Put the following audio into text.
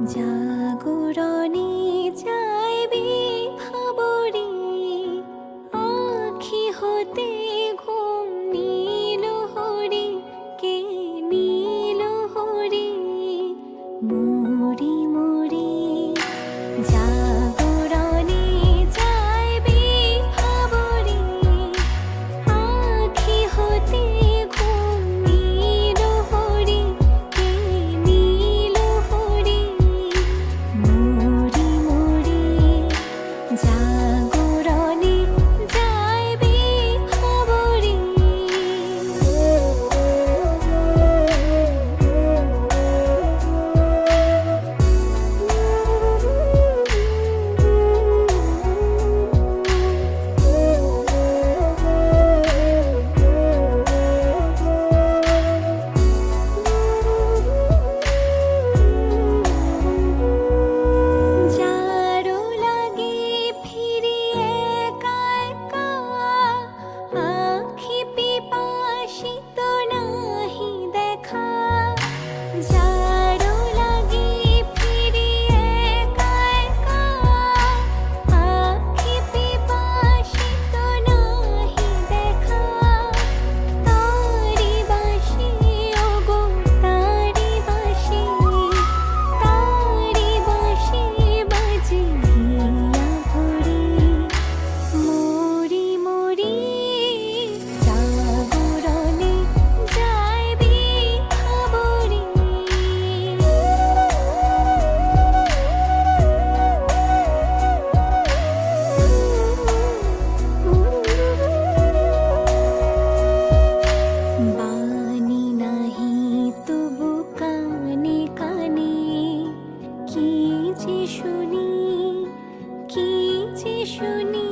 জাগরণে যাইবে ভাবরে আখি হতে ঘুম নীল হরে? যে শুনি কি যে শুনি